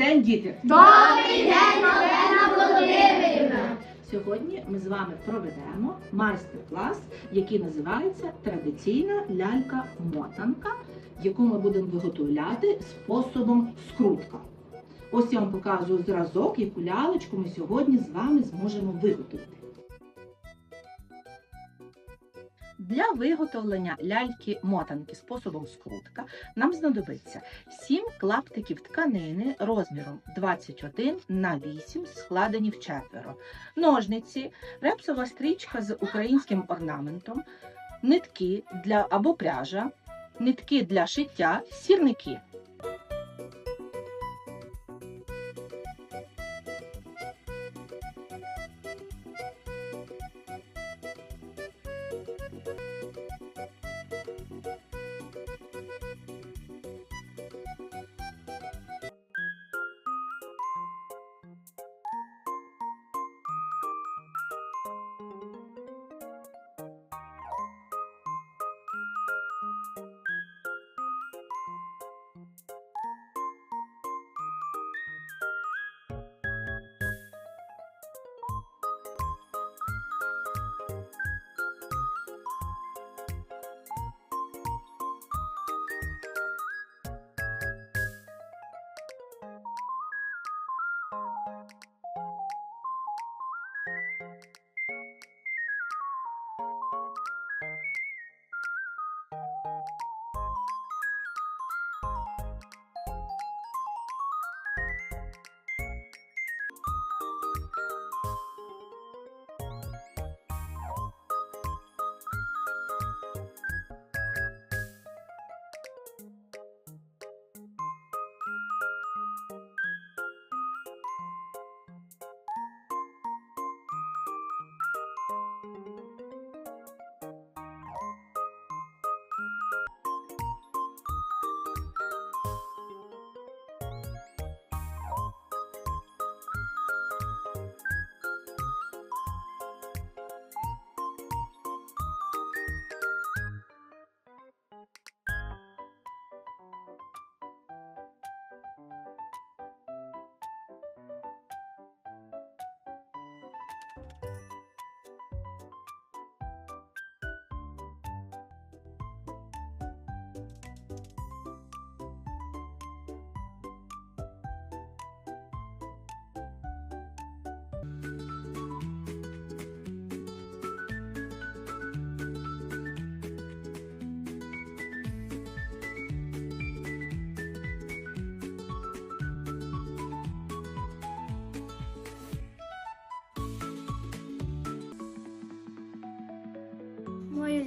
день, діти! Добрий день, Олена Володимирівна! Сьогодні ми з вами проведемо майстер-клас, який називається Традиційна лялька-мотанка, яку ми будемо виготовляти способом скрутка. Ось я вам показую зразок, яку лялечку ми сьогодні з вами зможемо виготовити. Для виготовлення ляльки-мотанки способом скрутка нам знадобиться 7 клаптиків тканини розміром 21 на 8, складені в четверо, ножниці, репсова стрічка з українським орнаментом, нитки для або пряжа, нитки для шиття, сірники.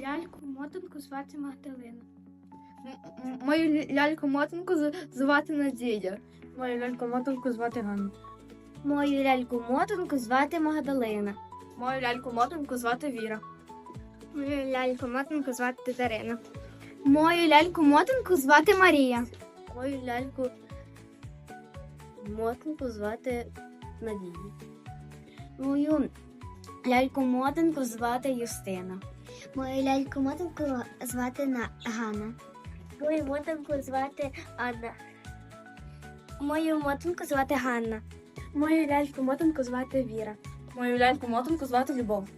Мою ляльку мотанку звати Магдалина. Мою ляльку мотанку звати Надія. Мою ляльку мотанку звати Ганна. Мою ляльку мотанку звати Магдалина. Мою ляльку мотанку звати Віра. Мою ляльку мотанку звати Дарина. Мою ляльку мотанку звати Марія. Мою ляльку мотанку звати Надія. Мою ляльку мотанку звати Юстина. Мою ляльку мотанку звати Ганна. Мою мотанку звати Анна. Мою мотанку звати Ганна. Мою ляльку мотанку звати Віра. Мою ляльку мотанку звати Любов.